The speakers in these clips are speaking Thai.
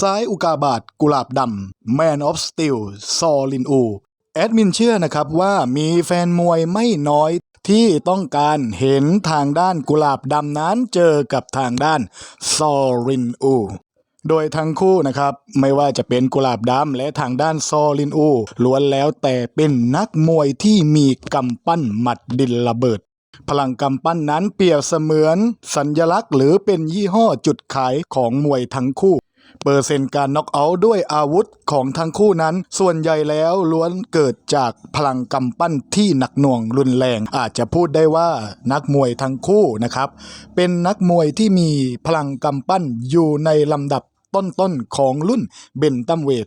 ซ้ายอุกาบาตกุหลาบดำ Man of Steel ซอลินอู แอดมินเชื่อนะครับว่ามีแฟนมวยไม่น้อยที่ต้องการเห็นทางด้านกุหลาบดำนั้นเจอกับทางด้านซอลินอู โดยทั้งคู่นะครับไม่ว่าจะเป็นกุหลาบดำและทางด้านซอลินอูล้วนแล้วแต่เป็นนักมวยที่มีกำปั้นหมัดดินระเบิด พลังกำปั้นนั้นเปรียบเสมือนสัญลักษณ์หรือเป็นยี่ห้อจุดขายของมวยทั้งคู่ เปอร์เซ็นต์การน็อกเอาท์ด้วยอาวุธของทั้งคู่นั้น ส่วนใหญ่แล้วล้วนเกิดจากพลังกำปั้นที่หนักหน่วงรุนแรง อาจจะพูดได้ว่านักมวยทั้งคู่นะครับ เป็นนักมวยที่มีพลังกำปั้นอยู่ในลำดับต้นๆ ของรุ่นเบนตัมเวท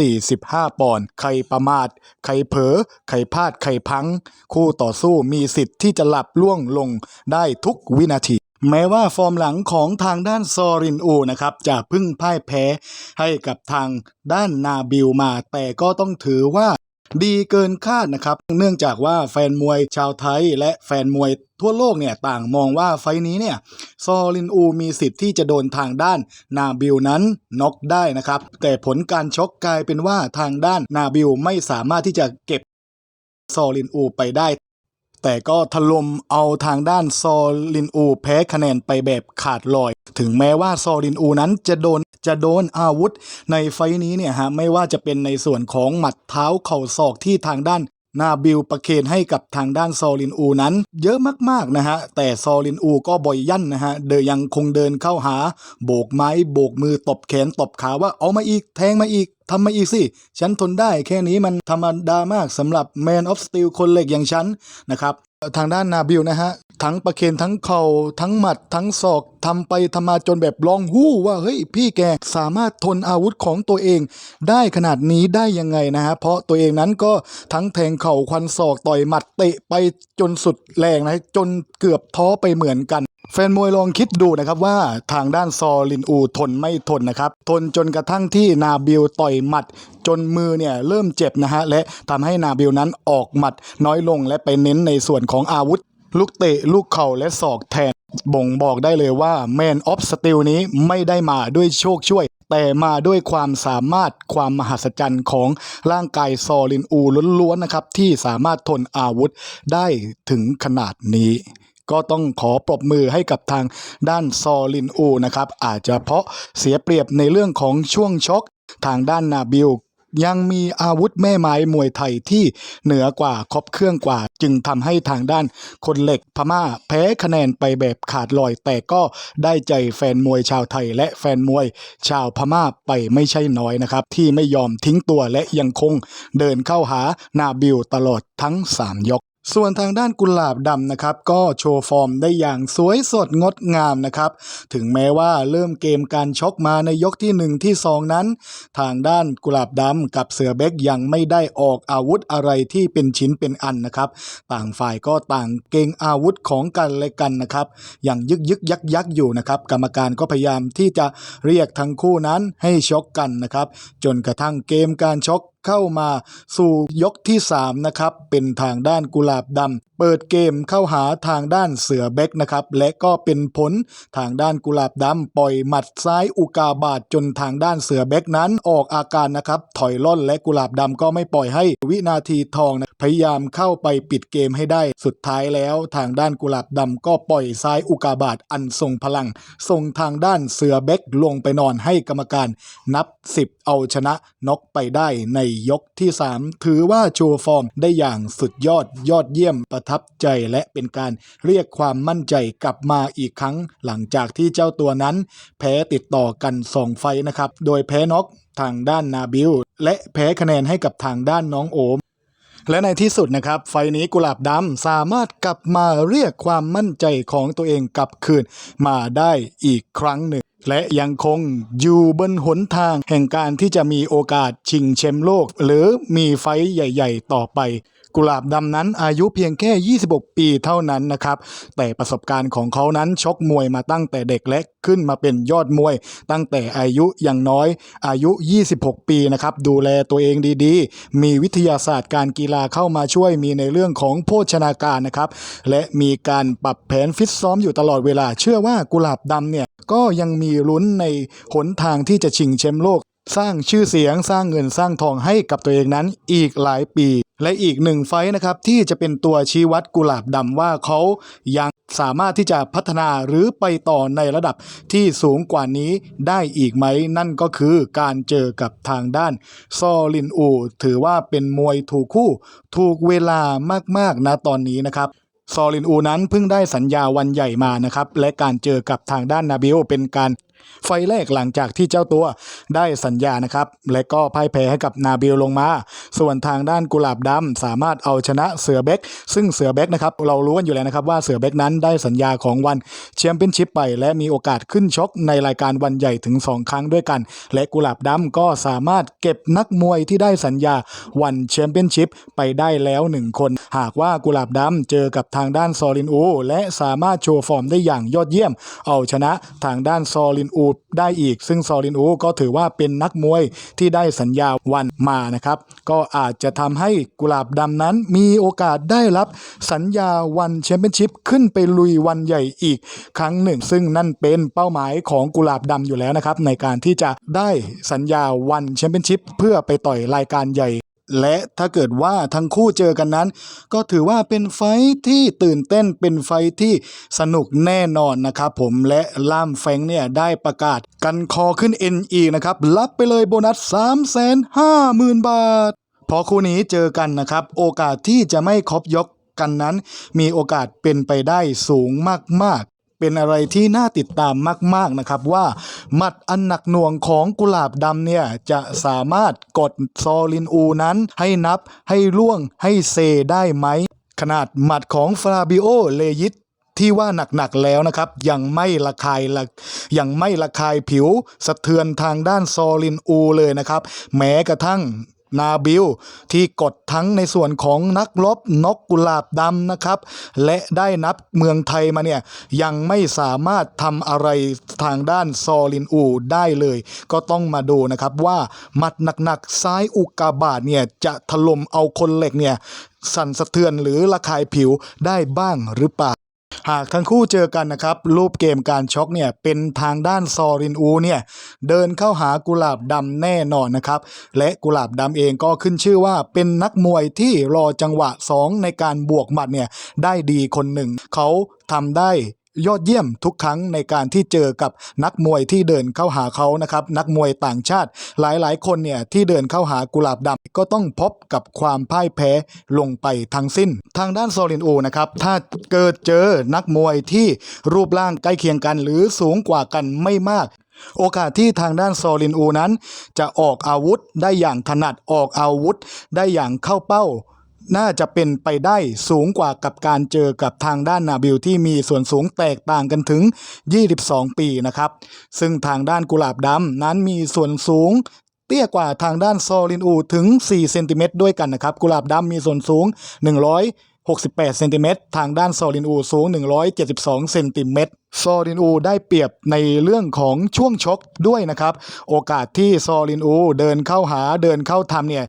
145 ปอนด์ ใครประมาท ใครเผลอ ใครพลาด ใครพัง คู่ต่อสู้มีสิทธิ์ที่จะหลับล่วงลงได้ทุกวินาที แม้ว่าฟอร์มหลังของทางด้านซอรินอูนะครับจะพึ่งพ่ายแพ้ให้กับทางด้านนาบิลมา แต่ก็ต้องถือว่าดีเกินคาดนะครับ เนื่องจากว่าแฟนมวยชาวไทยและแฟนมวยทั่วโลกเนี่ยต่างมองว่าไฟล์นี้เนี่ยซอลินอูมีสิทธิ์ที่จะโดนทางด้านนาบิลนั้นน็อกได้นะครับ แต่ผลการชกกลายเป็นว่าทางด้านนาบิลไม่สามารถที่จะเก็บซอลินอูไปได้ แต่ก็ถล่มเอาทางด้านซอลินอู แพ้คะแนนไปแบบขาดลอย ถึงแม้ว่าซอลินอูนั้นจะโดนจะโดนอาวุธในไฟนี้เนี่ยฮะไม่ว่าจะเป็นในส่วนของหมัดเท้าเข่าศอกที่ทางด้าน นาบิลประเคนให้กับทางด้านซอลินอูนั้น เยอะมากๆนะฮะ แต่ซอลินอูก็บ่อยยั่นนะฮะ เดยยังคงเดินเข้าหา โบกไม้ โบกมือตบแขนตบขาว่าเอามาอีก แทงมาอีกทำมาอีกสิ ฉันทนได้แค่นี้มันธรรมดามากสำหรับ Man of Steel คนเหล็กอย่างฉันนะครับ ทางด้านนาบิลนะฮะ ทั้งประเคนทั้งเข่าทั้งหมัด ทั้งศอกทำไปทำมาจนแบบร้องหู้ว่าเฮ้ยพี่แกสามารถทนอาวุธของตัวเอง ได้ขนาดนี้ได้ยังไงนะฮะ เพราะตัวเองนั้นก็ทั้งแทงเข่าควันศอกต่อยหมัดเตะไปจนสุดแรงนะจนเกือบท้อไปเหมือนกัน แฟนมวยลองคิดดูนะครับว่าทางด้านซอลินอูทนไม่ทนนะครับ ทนจนกระทั่งที่นาบิลต่อยหมัด จนมือเนี่ยเริ่มเจ็บนะฮะและทำให้นาบิลนั้นออกหมัดน้อยลงและไปเน้นในส่วนของอาวุธ ลูกเตะลูกเข่าและศอกแทน บ่งบอกได้เลยว่า Man of Steel นี้ไม่ได้มาด้วยโชคช่วย แต่มาด้วยความสามารถความมหัศจรรย์ของร่างกายซอลินอูล้วนๆนะครับที่สามารถทนอาวุธได้ถึงขนาดนี้ ก็ต้องขอปรบมือให้กับทางด้านซอลินอูนะครับ อาจจะเพราะเสียเปรียบในเรื่องของช่วงชกทางด้านนาบิลยังมีอาวุธแม่ไม้มวยไทยที่เหนือกว่าครบเครื่องกว่า จึงทำให้ทางด้านคนเหล็กพม่าแพ้คะแนนไปแบบขาดลอย แต่ก็ได้ใจแฟนมวยชาวไทย และแฟนมวยชาวพม่าไปไม่ใช่น้อยนะครับ ที่ไม่ยอมทิ้งตัวและยังคงเดินเข้าหานาบิลตลอดทั้ง 3 ยก ส่วนทางด้านกุหลาบดำนะครับ ก็โชว์ฟอร์มได้อย่างสวยสดงดงามนะครับ ถึงแม้ว่าเริ่มเกมการชกมาในยกที่ 1 ที่ 2 นั้น ทางด้านกุหลาบดำกับเสือเบกยังไม่ได้ออกอาวุธอะไรที่เป็นชิ้นเป็นอันนะครับ ต่างฝ่ายก็ต่างเก่งอาวุธของกันและกันนะครับ อย่างยึกยึกยักยักอยู่นะครับกรรมการก็พยายามที่จะเรียกทั้งคู่นั้นให้ชกกันนะครับ จนกระทั่งเกมการชกเข้ามาสู่ยกที่3นะครับเป็นทางด้านกุหลาบดำเปิดเกมเข้าหาทางด้านเสือเบกนะครับ และก็เป็นผลทางด้านกุหลาบดำปล่อยหมัดซ้ายอุกาบาตจนทางด้านเสือเบกนั้นออกอาการนะครับถอยล่นและกุหลาบดำก็ไม่ปล่อยให้วินาทีทองนะพยายามเข้าไปปิดเกมให้ได้สุดท้ายแล้ว ทางด้านกุหลาบดำก็ปล่อยซ้ายอุกาบาตอันทรงพลัง ส่งทางด้านเสือเบกลงไปนอนให้กรรมการนับ 10 เอาชนะน็อกไปได้ในยกที่ 3 ถือว่าโชว์ฟอร์มได้อย่างสุดยอดยอดอดเยี่ยมประทับใจและเป็นการเรียกความมั่นใจกลับมาอีกครั้ง หลังจากที่เจ้าตัวนั้น แพ้ติดต่อกัน 2 ไฟนะครับ โดยแพ้น็อกทางด้านนาบิลและแพ้คะแนนให้กับทางด้านน้องโอมและในที่สุดนะครับ ไฟนี้กุหลาบดำสามารถกลับมาเรียกความมั่นใจของตัวเองกลับคืนมาได้อีกครั้งหนึ่ง และยังคงอยู่บนหนทางแห่งการที่จะมีโอกาสชิงแชมป์โลก หรือมีไฟใหญ่ ๆ ต่อไป กุหลาบดำนั้นอายุเพียงแค่ 26 ปีเท่านั้นนะครับ แต่ประสบการณ์ของเขานั้นชกมวยมาตั้งแต่เด็กและขึ้นมาเป็นยอดมวย ตั้งแต่อายุอย่างน้อยอายุ 26 ปีนะครับ ดูแลตัวเองดีๆ มีวิทยาศาสตร์การกีฬาเข้ามาช่วยมีในเรื่องของโภชนาการนะครับ และมีการปรับแผนฟิตซ้อมอยู่ตลอดเวลา เชื่อว่ากุหลาบดำเนี่ยก็ยังมีลุ้นในหนทางที่จะชิงแชมป์โลก สร้างชื่อเสียงสร้างเงินสร้างทองให้กับตัวเองนั้นอีกหลายปี และอีกหนึ่งไฟท์นะครับที่จะเป็นตัวชี้วัดกุหลาบดำว่าเขายังสามารถที่จะพัฒนาหรือไปต่อในระดับที่สูงกว่านี้ได้อีกไหม นั่นก็คือการเจอกับทางด้าน ซอลินอู ถือว่าเป็นมวยถูกคู่ ถูกเวลามากๆนะตอนนี้นะครับซอลินอูนั้นเพิ่งได้สัญญาวันใหญ่มานะครับ และการเจอกับทางด้านนาบิลเป็นการ ไฟแรกหลังจากที่เจ้าตัวได้สัญญานะครับ และก็พ่ายแพ้ให้กับนาบิลลงมา ส่วนทางด้านกุหลาบดำสามารถเอาชนะเสือเบกซึ่งเสือเบกนะครับเรารู้กันอยู่แล้วนะครับว่าเสือเบกนั้นได้สัญญาของวันแชมเปี้ยนชิพไป และมีโอกาสขึ้นชกในรายการวันใหญ่ถึง 2 ครั้งด้วยกัน และกุหลาบดำก็สามารถเก็บนักมวยที่ได้สัญญาวันแชมเปี้ยนชิพไปได้แล้วหนึ่งคน หากว่ากุหลาบดำเจอกับทางด้านซอลินอูและสามารถโชว์ฟอร์มได้อย่างยอดเยี่ยม เอาชนะทางด้านซอลินอูได้อีก ซึ่งซอลินอูก็ถือว่าเป็นนักมวยที่ได้สัญญาวันมานะครับ ก็อาจจะทำให้กุหลาบดำนั้นมีโอกาสได้รับสัญญาวันแชมเปี้ยนชิพขึ้นไปลุยวันใหญ่อีกครั้งหนึ่ง ซึ่งนั่นเป็นเป้าหมายของกุหลาบดำอยู่แล้วนะครับในการที่จะได้สัญญาวันแชมเปี้ยนชิพเพื่อไปต่อยรายการใหญ่ และถ้าเกิดว่าทั้งคู่เจอกันนั้น ก็ถือว่าเป็นไฟที่ตื่นเต้นเป็นไฟท์ที่สนุกแน่นอนนะครับผมและล่ามแฟงเนี่ยได้ประกาศกันคอขึ้น NE นะครับรับไปเลยโบนัส 3 5 0 0 0 0 บาท พอคู่นี้เจอกันนะครับ โอกาสที่จะไม่ครบยกกันนั้น มีโอกาสเป็นไปได้สูงมากๆ เป็นอะไรที่น่าติดตามมาก ๆนะครับว่าหมัดอันหนักหน่วงของกุหลาบดำเนี่ยจะสามารถกดซอลินอูนั้นให้นับให้ล่วงให้เซได้ไหม ขนาดหมัดของฟราบิโอเลยิตที่ว่าหนักๆแล้วนะครับยังไม่ระคายละยังไม่ระคายผิว สะเทือนทางด้านซอลินอูเลยนะครับ แม้กระทั่ง นาบิลที่กดทั้งในส่วนของนักรบนกกุหลาบดำนะครับ และได้นับเมืองไทยมาเนี่ยยังไม่สามารถทำอะไรทางด้านซอลินอูได้เลย ก็ต้องมาดูนะครับว่าหมัดหนักๆซ้ายอุกกาบาตเนี่ยจะถล่มเอาคนเหล็กเนี่ยสั่นสะเทือนหรือระคายผิวได้บ้างหรือเปล่า หากทั้งคู่เจอกันนะครับ รูปเกมการช็อกเนี่ยเป็นทางด้านซอรินอูเนี่ยเดินเข้าหากุหลาบดำแน่นอนนะครับ และกุหลาบดำเองก็ขึ้นชื่อว่าเป็นนักมวยที่รอจังหวะ 2 ในการบวกหมัดเนี่ยได้ดีคนหนึ่ง เขาทำได้ ยอดเยี่ยมทุกครั้งในการที่เจอกับนักมวยที่เดินเข้าหาเขานะครับ นักมวยต่างชาติ หลายๆ คนเนี่ยที่เดินเข้าหากุหลาบดำก็ต้องพบกับความพ่ายแพ้ลงไปทั้งสิ้น ทางด้านโซลินอูนะครับถ้าเกิดเจอนักมวยที่รูปร่างใกล้เคียงกัน หรือสูงกว่ากันไม่มากโอกาสที่ทางด้านโซลินอูนั้น จะออกอาวุธได้อย่างถนัดออกอาวุธได้อย่างเข้าเป้า น่าจะเป็นไปได้สูงกว่ากับการเจอกับทางด้านนาบิลที่มีส่วนสูงแตกต่างกันถึง 22 ปีนะครับ ซึ่งทางด้านกุหลาบดำนั้นมีส่วนสูงเตี้ยกว่าทางด้านซอลินอูถึง 4 เซนติเมตรด้วยกันนะครับ กุหลาบดำมีส่วนสูง 168 เซนติเมตร ทางด้านซอลินอูสูง 172 เซนติเมตรซอลินอูได้เปรียบในเรื่องของช่วงชกด้วยนะครับ โอกาสที่ซอลินอูเดินเข้าหาเดินเข้าทำเนี่ย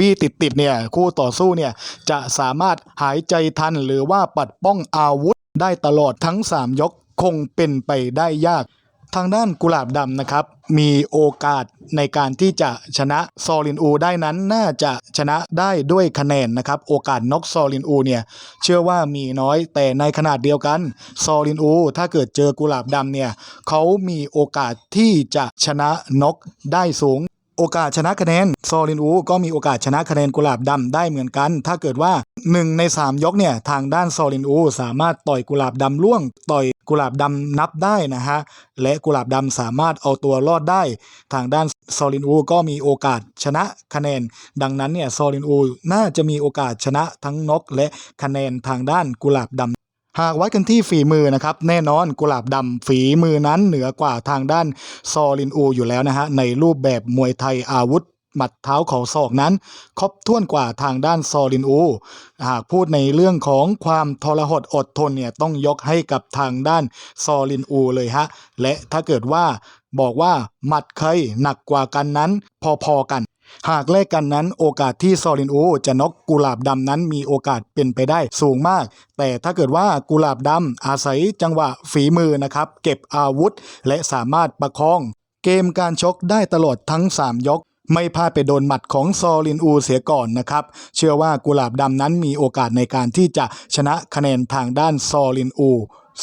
บี้ติดติดเนี่ยคู่ต่อสู้เนี่ยจะสามารถหายใจทันหรือว่าปัดป้องอาวุธได้ตลอดทั้ง 3 ยกคงเป็นไปได้ยาก ทางด้านกุหลาบดำนะครับ มีโอกาสในการที่จะชนะซอลินอูได้นั้นน่าจะชนะได้ด้วยคะแนนนะครับ โอกาสน็อกซอลินอูเนี่ยเชื่อว่ามีน้อยแต่ในขนาดเดียวกันซอลินอูถ้าเกิดเจอกุหลาบดำเนี่ยเขามีโอกาสที่จะชนะน็อกได้สูง โอกาสชนะคะแนนซอลินอูก็มีโอกาสชนะคะแนนกุหลาบดำได้เหมือนกัน ถ้าเกิดว่า 1 ใน 3 ยกเนี่ย ทางด้านซอลินอู สามารถต่อยกุหลาบดำล่วง ต่อยกุหลาบดำนับได้นะฮะ และกุหลาบดำสามารถเอาตัวรอดได้ ทางด้านซอลินอู ก็มีโอกาสชนะคะแนน ดังนั้นเนี่ยซอลินอู น่าจะมีโอกาสชนะทั้งนกและคะแนนทางด้านกุหลาบดำ หากวัดกันที่ฝีมือนะครับแน่นอนกุหลาบดำฝีมือนั้นเหนือกว่าทางด้านซอลินอูอยู่แล้วนะฮะในรูปแบบมวยไทยอาวุธหมัดเท้าเข่าศอกนั้น ครบถ้วนกว่าทางด้านซอลินอู หากพูดในเรื่องของความทรหดอดทนเนี่ยต้องยกให้กับทางด้านซอลินอูเลยฮะ และถ้าเกิดว่าบอกว่าหมัดใครหนักกว่ากันนั้นพอๆกัน หากแลกกันนั้นโอกาสที่ซอลินอูจะน็อกกุหลาบดำนั้นมีโอกาสเป็นไปได้สูงมาก แต่ถ้าเกิดว่ากุหลาบดำอาศัยจังหวะฝีมือนะครับ เก็บอาวุธ และสามารถประคอง เกมการชกได้ตลอดทั้ง 3 ยก ไม่พลาดไปโดนหมัดของซอลินอูเสียก่อนนะครับ เชื่อว่ากุหลาบดำนั้นมีโอกาสในการที่จะชนะคะแนนทางด้านซอลินอู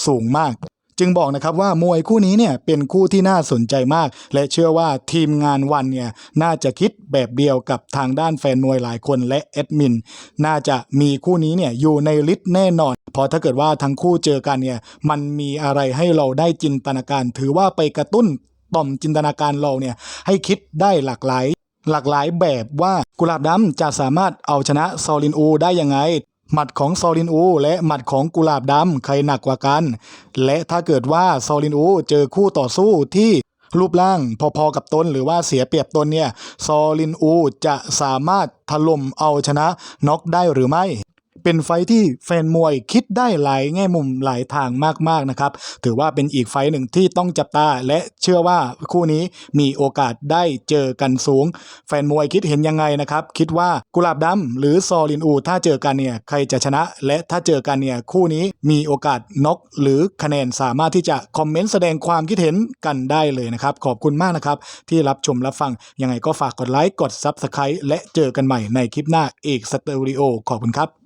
สูงมาก จึงบอกนะครับว่ามวยคู่นี้เนี่ยเป็นคู่ที่น่าสนใจมาก และเชื่อว่าทีมงานวันเนี่ยน่าจะคิดแบบเดียวกับทางด้านแฟนมวยหลายคนและแอดมิน น่าจะมีคู่นี้เนี่ยอยู่ในลิสต์แน่นอน เพราะถ้าเกิดว่าทั้งคู่เจอกันเนี่ยมันมีอะไรให้เราได้จินตนาการ ถือว่าไปกระตุ้นต่อมจินตนาการเราเนี่ยให้คิดได้หลากหลาย หลากหลายแบบว่ากุหลาบดำจะสามารถเอาชนะซอลินอูได้ยังไง หมัดของซอลินอู และหมัดของกุหลาบดำใครหนักกว่ากัน และถ้าเกิดว่าซอลินอูเจอคู่ต่อสู้ที่รูปร่างพอๆกับตนหรือว่าเสียเปรียบตนเนี่ย ซอลินอูจะสามารถถล่มเอาชนะน็อกได้หรือไม่ เป็นไฟที่แฟนมวยคิดได้หลายแง่มุมหลายทางมากๆนะครับ ถือว่าเป็นอีกไฟหนึ่งที่ต้องจับตา และเชื่อว่าคู่นี้มีโอกาสได้เจอกันสูง แฟนมวยคิดเห็นยังไงนะครับ คิดว่ากุหลาบดำหรือซอลินอู ถ้าเจอกันเนี่ยใครจะชนะ และถ้าเจอกันเนี่ยคู่นี้มีโอกาสน็อกหรือคะแนนสามารถที่จะคอมเมนต์แสดงความคิดเห็นกันได้เลยนะครับ ขอบคุณมากนะครับ ที่รับชมรับฟัง ยังไงก็ฝากกดไลค์กด Subscribe และเจอกันใหม่ในคลิปหน้าเอกสตูดิโอขอบคุณครับ